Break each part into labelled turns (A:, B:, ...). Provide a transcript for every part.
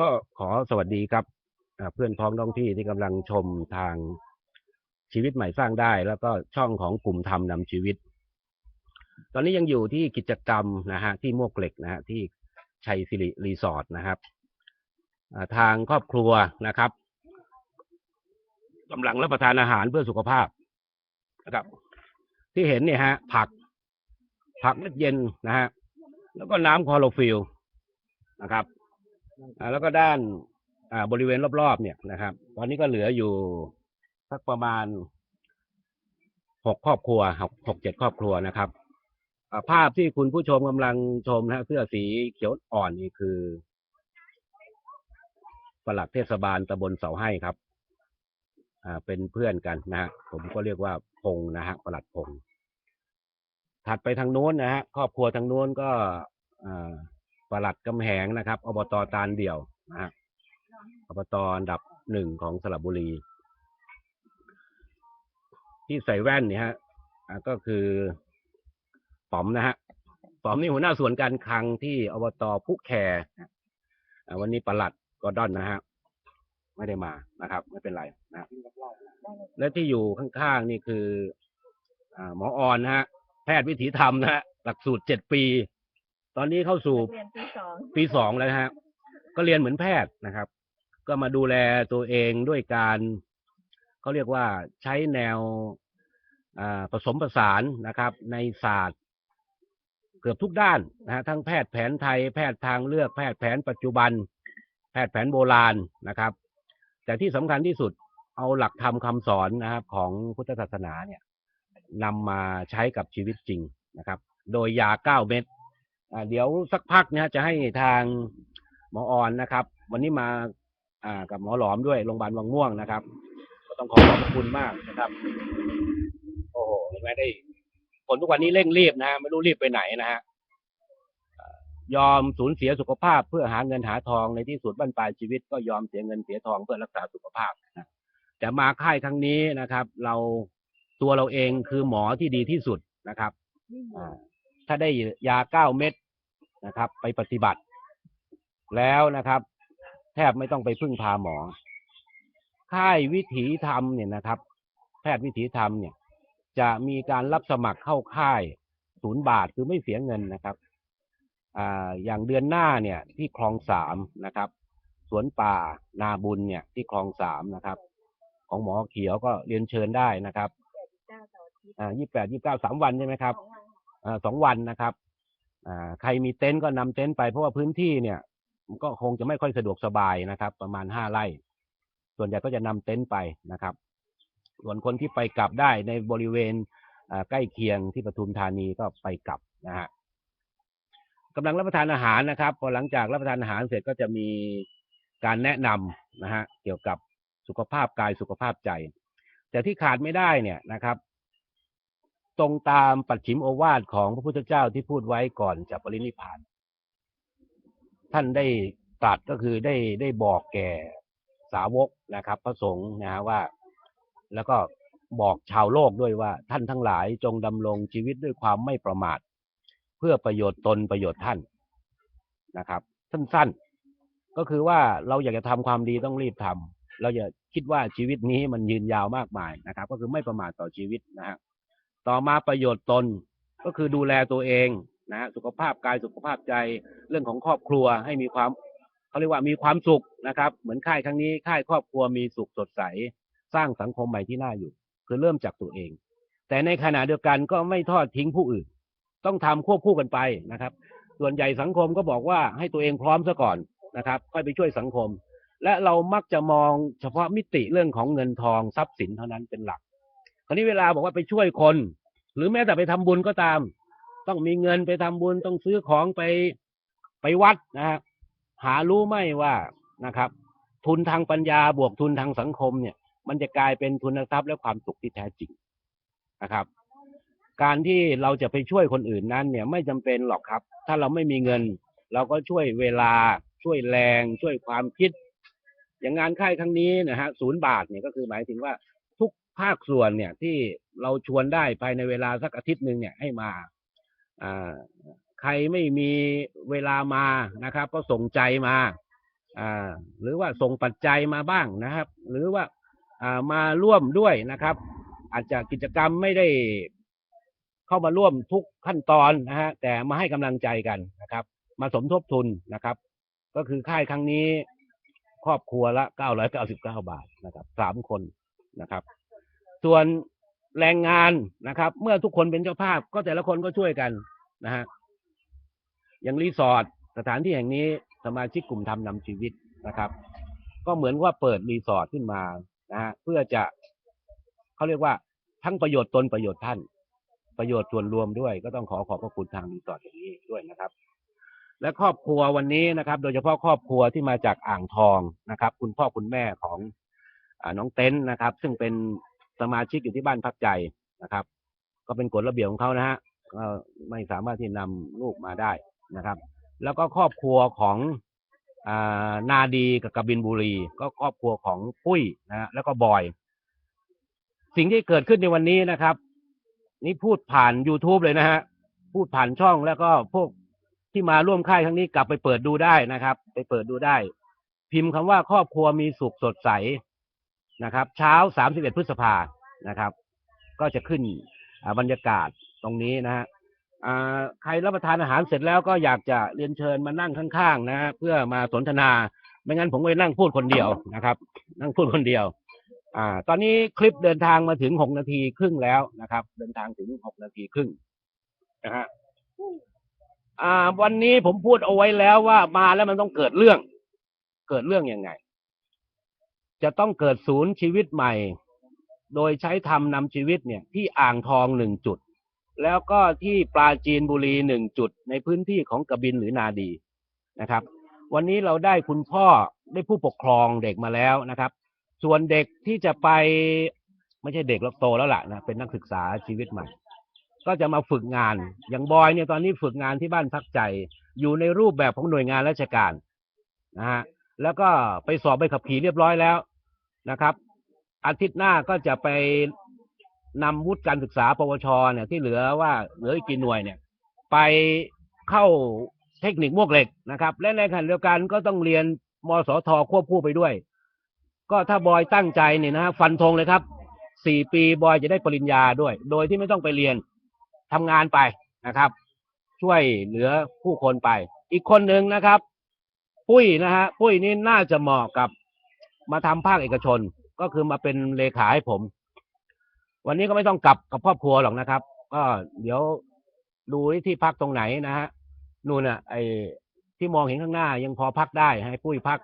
A: ก็ขอสวัสดีครับเพื่อนพ้องน้องพี่ที่กำลังชมทางชีวิตใหม่สร้างได้ แล้วก็ช่องของกลุ่มทำนำชีวิต ตอนนี้ยังอยู่ที่กิจกรรมนะฮะที่มวกเหล็กนะฮะที่ชัยสิริรีสอร์ทนะครับทางครอบครัวนะครับกำลังรับประทานอาหารเพื่อสุขภาพนะครับ ที่เห็นเนี่ยฮะ ผัก ผักเม็ดเย็นนะฮะแล้วก็น้ำคลอโรฟิลนะครับ อ่าแล้วก็ด้านอ่าบริเวณรอบๆเนี่ยนะครับ ตอนนี้ก็เหลืออยู่สักประมาณหกครอบครัวหกหกเจ็ดครอบครัวนะครับภาพที่คุณผู้ชมกำลังชมนะเสื้อสีเขียวอ่อนนี่คือปลัดเทศบาลตำบลเสาให้ครับ อ่า เป็นเพื่อนกันนะฮะ ผมก็เรียกว่าพงนะฮะปลัดพงถัดไปทางโน้นนะฮะ ครอบครัวทางโน้นก็ อ่า ปลัดกำแหงนะครับอบตตาลเดี่ยวนะฮะอบตอันดับหนึ่งของสระบุรี ที่ใส่แว่นเนี่ยฮะก็คือป๋อมนะฮะป๋อมนี่หัวหน้าส่วนการคลังที่อบตผู้แคอ่าวันนี้ปลัดกอดอนนะฮะไม่ได้มานะครับ ไม่เป็นไรนะและที่อยู่ข้างๆนี่คืออ่าหมอออนนะฮะแพทย์วิถีธรรมนะฮะหลักสูตรเจ็ดปี ตอนนี้เข้าสู่
B: เรียนปีสอง
A: ปีสองแล้วนะฮะ ก็เรียนเหมือนแพทย์นะครับ ก็มาดูแลตัวเองด้วยการเขาเรียกว่าใช้แนวอ่าผสมผสานนะครับ ในศาสตร์เกือบทุกด้านนะฮะทั้งแพทย์แผนไทย แพทย์ทางเลือกแพทย์แผนปัจจุบัน แพทย์แผนโบราณนะครับ แต่ที่สำคัญที่สุดเอาหลักธรรมคำสอนนะครับ ของพุทธศาสนาเนี่ยนำมาใช้กับชีวิตจริงนะครับ โดยยาเก้าเม็ดอ่า เดี๋ยวสักพักนะฮะจะให้ทางหมอออนนะครับ วันนี้มาอ่ากับหมอหลอมด้วยโรงพยาบาลวังม่วงนะครับ ก็ต้องขอขอบพระคุณมากนะครับ โอ้โหเห็นไหมได้ คนทุกวันนี้เร่งรีบนะฮะไม่รู้รีบไปไหนนะฮะอ่ายอมสูญเสียสุขภาพเพื่อหาเงินหาทองในที่สุดบั้นปลายชีวิต ก็ยอมเสียเงินเสียทองเพื่อรักษาสุขภาพนะแต่มาค่ายครั้งนี้นะครับ เราตัวเราเองคือหมอที่ดีที่สุดนะครับอ่าถ้าได้ยาเก้าเม็ด นะครับ ไปปฏิบัติ แล้วนะครับ แทบไม่ต้องไปพึ่งพาหมอ ค่ายวิถีธรรมเนี่ยนะครับ แพทย์วิถีธรรมเนี่ย จะมีการรับสมัครเข้าค่ายศูนย์บาทคือไม่เสียเงินนะครับอ่าอย่างเดือนหน้าเนี่ย ที่คลองสามนะครับสวนป่านาบุญเนี่ย ที่คลองสามนะครับ ของหมอเขียวก็เรียนเชิญได้นะครับ
B: เก้าเสาร์อาทิตย์
A: อ่ายี่แปดยี่เก้าสามวันใช่ไหมครับ
B: สองวัน
A: อ่าสองวันนะครับอ่า ใครมีเต็นท์ก็นำเต็นท์ไปเพราะว่าพื้นที่เนี่ยก็คงจะไม่ค่อยสะดวกสบายนะครับ ประมาณห้าไร่ ส่วนใหญ่ก็จะนำเต็นท์ไปนะครับ ส่วนคนที่ไปกลับได้ในบริเวณใกล้เคียงที่ปทุมธานีก็ไปกลับนะฮะกำลังรับประทานอาหารนะครับ พอหลังจากรับประทานอาหารเสร็จก็จะมีการแนะนำนะฮะเกี่ยวกับสุขภาพกายสุขภาพใจ แต่ที่ขาดไม่ได้เนี่ยนะครับ ตรงตามปัจฉิมโอวาทของพระพุทธเจ้าที่พูดไว้ก่อนจะปรินิพาน ท่านได้ตรัสก็คือได้ได้บอกแก่สาวกนะครับ พระสงฆ์นะฮะว่า แล้วก็บอกชาวโลกด้วยว่า ท่านทั้งหลายจงดำรงชีวิตด้วยความไม่ประมาท เพื่อประโยชน์ตนประโยชน์ท่านนะครับ สั้นๆ ก็คือว่าเราอยากจะทำความดีต้องรีบทำเราอย่าคิดว่าชีวิตนี้มันยืนยาวมากมายนะครับ ก็คือไม่ประมาทต่อชีวิตนะฮะ ต่อมาประโยชน์ตนก็คือดูแลตัวเองนะฮะสุขภาพกายสุขภาพใจเรื่องของครอบครัวให้มีความเขาเรียกว่ามีความสุขนะครับ เหมือนค่ายครั้งนี้ค่ายครอบครัวมีสุขสดใส สร้างสังคมใหม่ที่น่าอยู่ คือเริ่มจากตัวเอง แต่ในขณะเดียวกันก็ไม่ทอดทิ้งผู้อื่น ต้องทำควบคู่กันไปนะครับ ส่วนใหญ่สังคมก็บอกว่าให้ตัวเองพร้อมซะก่อนนะครับค่อยไปช่วยสังคม และเรามักจะมองเฉพาะมิติเรื่องของเงินทองทรัพย์สินเท่านั้นเป็นหลัก คราวนี้เวลาบอกว่าไปช่วยคน หรือแม้แต่ไปทำบุญก็ตาม ต้องมีเงินไปทำบุญต้องซื้อของไปไปวัดนะฮะหารู้ไหมว่านะครับ ทุนทางปัญญาบวกทุนทางสังคมเนี่ย มันจะกลายเป็นทุนทรัพย์และความสุขที่แท้จริงนะครับ การที่เราจะไปช่วยคนอื่นนั้น เนี่ยไม่จำเป็นหรอกครับ ถ้าเราไม่มีเงิน เราก็ช่วยเวลาช่วยแรง ช่วยความคิด อย่างงานค่ายครั้งนี้นะฮะศูนย์บาทเนี่ยก็คือหมายถึงว่า ภาคส่วนเนี่ยที่เราชวนได้ภายในเวลาสักอาทิตย์หนึ่งเนี่ยให้มาใครไม่มีเวลามานะครับ ก็ส่งใจมาหรือว่าส่งปัจจัยมาบ้างนะครับ หรือว่าอ่ามาร่วมด้วยนะครับ อาจจะกิจกรรมไม่ได้เข้ามาร่วมทุกขั้นตอนนะฮะแต่มาให้กำลังใจกันนะครับ มาสมทบทุนนะครับ ก็คือค่ายครั้งนี้ครอบครัวละ 999 บาทนะครับสามคนนะครับ ส่วนแรงงานนะครับ เมื่อทุกคนเป็นเจ้าภาพก็แต่ละคนก็ช่วยกันนะฮะอย่างรีสอร์ทสถานที่แห่งนี้สมาชิกกลุ่มทำนำชีวิตนะครับ ก็เหมือนว่าเปิดรีสอร์ทขึ้นมานะฮะเพื่อจะเขาเรียกว่าทั้งประโยชน์ตนประโยชน์ท่าน ประโยชน์ส่วนรวมด้วย ก็ต้องขอขอบพระคุณทางรีสอร์ทอย่างนี้ด้วยนะครับ และครอบครัววันนี้นะครับ โดยเฉพาะครอบครัวที่มาจากอ่างทองนะครับ คุณพ่อคุณแม่ของอน้องเต้นนะครับ ซึ่งเป็น สมาชิกอยู่ที่บ้านพักใจนะครับ ก็เป็นกฎระเบียบของเขานะฮะก็ไม่สามารถที่นำลูกมาได้นะครับ แล้วก็ครอบครัวของอนาดีกับกบินบุรี ก็ครอบครัวของปุ้ยนะฮะแล้วก็บอย สิ่งที่เกิดขึ้นในวันนี้นะครับ นี่พูดผ่าน YouTube เลยนะฮะพูดผ่านช่องแล้วก็พวกที่มาร่วมค่ายครั้งนี้กลับไปเปิดดูได้นะครับ ไปเปิดดูได้ พิมพ์คำว่าครอบครัวมีสุขสดใส นะครับ เช้า 31 พฤษภานะครับ ก็จะขึ้นบรรยากาศตรงนี้นะฮะใครรับประทานอาหารเสร็จแล้วก็อยากจะเรียนเชิญมานั่งข้างๆนะเพื่อมาสนทนา ไม่งั้นผมก็ไปนั่งพูดคนเดียวนะครับ นั่งพูดคนเดียว อ่า ตอนนี้คลิปเดินทางมาถึงหกนาทีครึ่งแล้วนะครับ เดินทางถึงหกนาทีครึ่งนะฮะอ่า วันนี้ผมพูดเอาไว้แล้วว่ามาแล้วมันต้องเกิดเรื่อง เกิดเรื่องยังไง จะต้องเกิดศูนย์ชีวิตใหม่ โดยใช้ทำนำชีวิตเนี่ยที่อ่างทองหนึ่งจุด แล้วก็ที่ปราจีนบุรีหนึ่งจุด ในพื้นที่ของกบินหรือนาดีนะครับ วันนี้เราได้คุณพ่อได้ผู้ปกครองเด็กมาแล้วนะครับ ส่วนเด็กที่จะไปไม่ใช่เด็กหรอกโตแล้วล่ะนะเป็นนักศึกษาชีวิตใหม่ ก็จะมาฝึกงาน อย่างบอยเนี่ยตอนนี้ฝึกงานที่บ้านพักใจ อยู่ในรูปแบบของหน่วยงานราชการนะฮะ แล้วก็ไปสอบใบขับขี่เรียบร้อยแล้วนะครับ อาทิตย์หน้าก็จะไปนำวุฒิการศึกษา ปวชเนี่ยที่เหลือว่าเหลืออีกกี่หน่วยเนี่ย ไปเข้าเทคนิคมวกเหล็กนะครับ และในขณะเดียวกันก็ต้องเรียนมสทควบคู่ไปด้วย ก็ถ้าบอยตั้งใจเนี่ยนะฮะฟันธงเลยครับสี่ปีบอยจะได้ปริญญาด้วย โดยที่ไม่ต้องไปเรียนทำงานไปนะครับ ช่วยเหลือผู้คนไป อีกคนหนึ่งนะครับ ปุ้ยนะฮะปุ้ยนี่น่าจะเหมาะกับมาทำภาคเอกชนก็คือมาเป็นเลขาให้ผม วันนี้ก็ไม่ต้องกลับกับครอบครัวหรอกนะครับ ก็เดี๋ยวดูที่พักตรงไหนนะฮะนู่นน่ะ ไอที่มองเห็นข้างหน้ายังพอพักได้ให้ปุ้ยพัก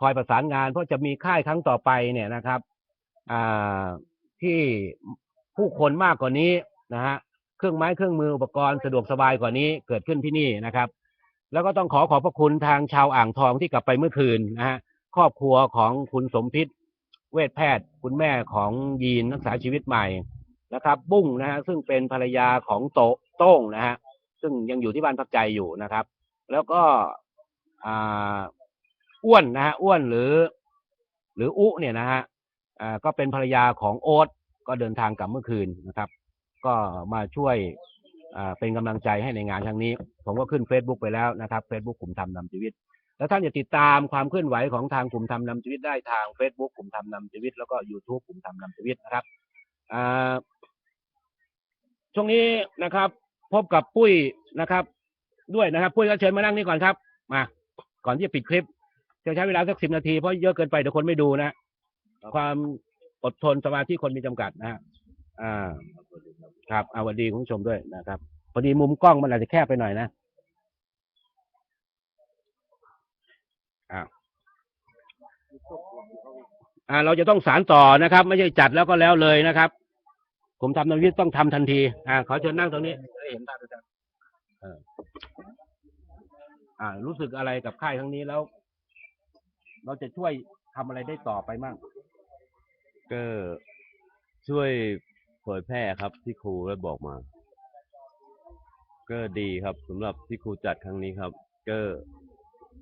A: คอยประสานงานเพราะจะมีค่ายครั้งต่อไปเนี่ยนะครับอ่าที่ผู้คนมากกว่านี้นะฮะเครื่องไม้เครื่องมืออุปกรณ์สะดวกสบายกว่านี้เกิดขึ้นที่นี่นะครับ แล้วก็ต้องขอขอบพระคุณทางชาวอ่างทองที่กลับไปเมื่อคืนนะฮะครอบครัวของคุณสมพิษเวชแพทย์ คุณแม่ของยีนรักษาชีวิตใหม่นะครับ บุ้งนะฮะซึ่งเป็นภรรยาของโตโต้งนะฮะซึ่งยังอยู่ที่บ้านพักใจอยู่นะครับ แล้วก็อ่าอ้วนนะฮะอ้วนหรือ หรืออุเนี่ยนะฮะอ่าก็เป็นภรรยาของโอ๊ตก็เดินทางกลับเมื่อคืนนะครับ ก็มาช่วย เป็นกำลังใจให้ในงานครั้งนี้ ผมก็ขึ้น Facebook ไปแล้วนะครับ Facebook กลุ่มทำนำชีวิต แล้วท่านจะติดตามความเคลื่อนไหวของทางกลุ่มทำนำชีวิตได้ทาง Facebook กลุ่มทำนำชีวิต แล้วก็ YouTube กลุ่มทำนำชีวิตนะครับช่วงนี้นะครับ พบกับปุ้ยนะครับ ด้วยนะครับ ปุ้ยก็เชิญมานั่งนี่ก่อนครับ มาก่อนที่จะปิดคลิปจะใช้เวลาสักสิบนาทีเพราะเยอะเกินไปเดี๋ยวคนไม่ดูนะ ความอดทนสมาธิคนมีจำกัดนะฮะ อ่าครับเอาสวัสดีคุณผู้ชมด้วยนะครับ พอดีมุมกล้องมันอาจจะแคบไปหน่อยนะอ้าวอ่า เราจะต้องสารต่อนะครับ ไม่ใช่จัดแล้วก็แล้วเลยนะครับ ผมทำนวิทย์ต้องทำทันที อ่าขอเชิญนั่งตรงนี้จะได้เห็นภาพด้วยกันเอออ่า รู้สึกอะไรกับค่ายครั้งนี้แล้ว เราจะช่วยทำอะไรได้ต่อไปมั่ง
C: ก็ช่วย เผยแพร่ครับที่ครูได้บอกมา ก็ดีครับสำหรับที่ครูจัดครั้งนี้ครับ ก็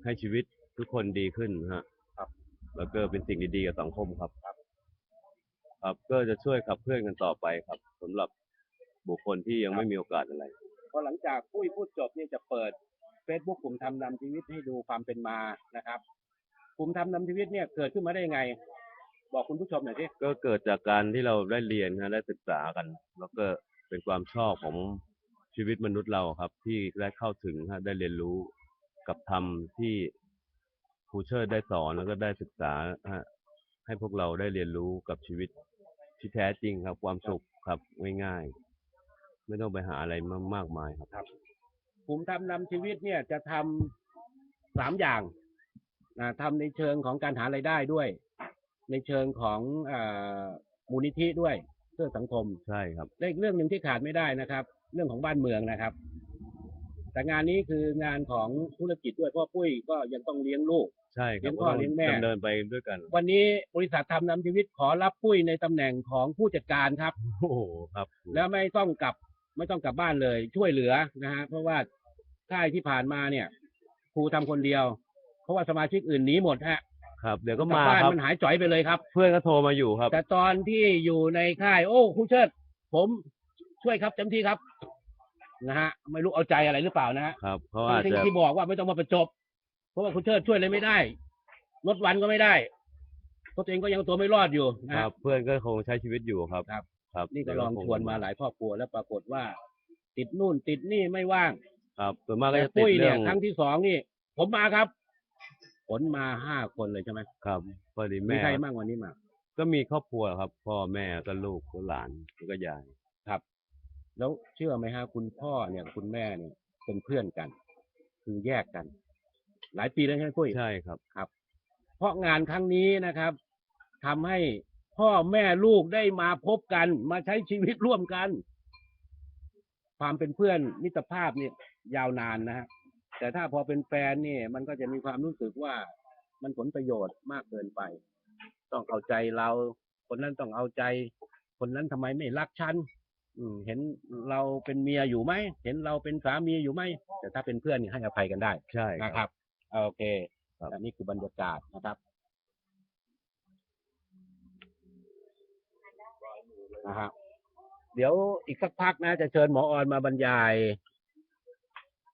C: ให้ชีวิตทุกคนดีขึ้นฮะครับ แล้วก็เป็นสิ่งดีๆกับสังคมครับครับ ครับก็จะช่วยขับเคลื่อนกันต่อไปครับสำหรับบุคคลที่ยังไม่มีโอกาสอะไร
A: พอหลังจากปุ้ยพูดจบเนี่ยจะเปิด Facebook กลุ่มทำนำชีวิตให้ดูความเป็นมานะครับภูมิธรรมนำชีวิตเนี่ยเกิดขึ้นมาได้ยังไง บอกคุณผู้ชมหน่อยสิ
C: ก็เกิดจากการที่เราได้เรียนนะได้ศึกษากัน แล้วก็เป็นความชอบของชีวิตมนุษย์เราครับ ที่ได้เข้าถึงฮะได้เรียนรู้กับธรรมที่ครูเชิดได้สอนแล้วก็ได้ศึกษาฮะให้พวกเราได้เรียนรู้กับชีวิตที่แท้จริงครับ ความสุขครับง่ายๆไม่ต้องไปหาอะไรมากมายครับ
A: ภูมิธรรมนำชีวิตเนี่ยจะทำสามอย่างนะทำในเชิงของการหารายได้ด้วย ในเชิงของอามูลนิธิด้วยเพื่อสังคม
C: ใช่ครับ
A: และอีกเรื่องหนึ่งที่ขาดไม่ได้นะครับ เรื่องของบ้านเมืองนะครับ แต่งานนี้คืองานของธุรกิจด้วยเพราะปุ้ยก็ยังต้องเลี้ยงลูก
C: ใช่ค
A: เลี้
C: รับ
A: ยงพ่อ
C: ก็ต้อง
A: เลี้ยงแม่
C: ดำเนินไปด้วยกัน
A: วันนี้บริษัททำนำชีวิตขอรับปุ้ยในตำแหน่งของผู้จัดการครับ
C: โอ้โหครับ
A: แล้วไม่ต้องกลับไม่ต้องกลับบ้านเลยช่วยเหลือนะฮะเพราะว่าค่ายที่ผ่านมาเนี่ยครูทำคนเดียว เพราะว่าสมาชิกอื่นหนีหมดฮะ
C: ครับเดี๋ยวก็
A: ลับ
C: มา
A: บ้าน
C: ครับ
A: มันหายจ่อยไปเลยครับ
C: เพื่อนก็โทรมาอยู่ครับ
A: แต่ตอนที่อยู่ในค่าย โอ้ครูเชิด ผมช่วยครับเต็มที่ครับ นะฮะ ไม่รู้เอาใจอะไรหรือเปล่านะฮะ
C: ครับเขาอาจ
A: ทั้ง
C: จะ
A: ที่บอกว่าไม่ต้องมาประจบ เพราะว่าคุณเชิดช่วยเลยไม่ได้ลดวันก็ไม่ได้เพราะตัวเองก็ยังตัวไม่รอดอยู่นะ
C: ค
A: ฮะ
C: รับ เพื่อนก็คงใช้ชีวิตอยู่ครับ
A: ครับ
C: ครับ
A: นี่ก็
C: เดี๋ย
A: ลอง
C: ค
A: ชวนมาหลายครอบครัวแล้วปรากฏว่า ติดนู่นติดนี่ไม่ว่าง
C: ครับส่วนมากก็
A: แต่
C: จะติด
A: ปุ้ย
C: เรื่
A: เนี่
C: อยง
A: ครั้งที่สองนี่ ผมมาครับ ผลมาห้าคนเลยใช่ไหม
C: ครับพอดี
A: มี
C: แม่
A: ใครบ้างวันนี้มา
C: ก็มีครอบครัวครับ พ่อแม่ก็ลูกก็หลานแล้วก็ยาย
A: แล้วเชื่อไหมฮะคุณพ่อเนี่ยคุณแม่เนี่ยเป็นเพื่อนกัน คือแยกกัน หลายปีแล้วใช่ไหมปุ้ย
C: ใช่ครับ
A: เพราะงานครั้งนี้นะครับทำให้พ่อแม่ลูกได้มาพบกัน มาใช้ชีวิตร่วมกัน ความเป็นเพื่อนมิตรภาพเนี่ยยาวนานนะฮะ แต่ถ้าพอเป็นแฟนเนี่ย มันก็จะมีความรู้สึกว่ามันผลประโยชน์มากเกินไป ต้องเอาใจเรา คนนั้นต้องเอาใจ คนนั้นทำไมไม่รักฉันอืม เห็นเราเป็นเมียอยู่ไหมเห็นเราเป็นสามีอยู่ไหมแต่ถ้าเป็นเพื่อนเนี่ยให้อภัยกันได้
C: ใช่
A: นะครับโอเค
C: ครับ
A: อันนี้คือบรรยากาศนะครับนะฮะเดี๋ยวอีกสักพักนะจะเชิญหมอออนมาบรรยาย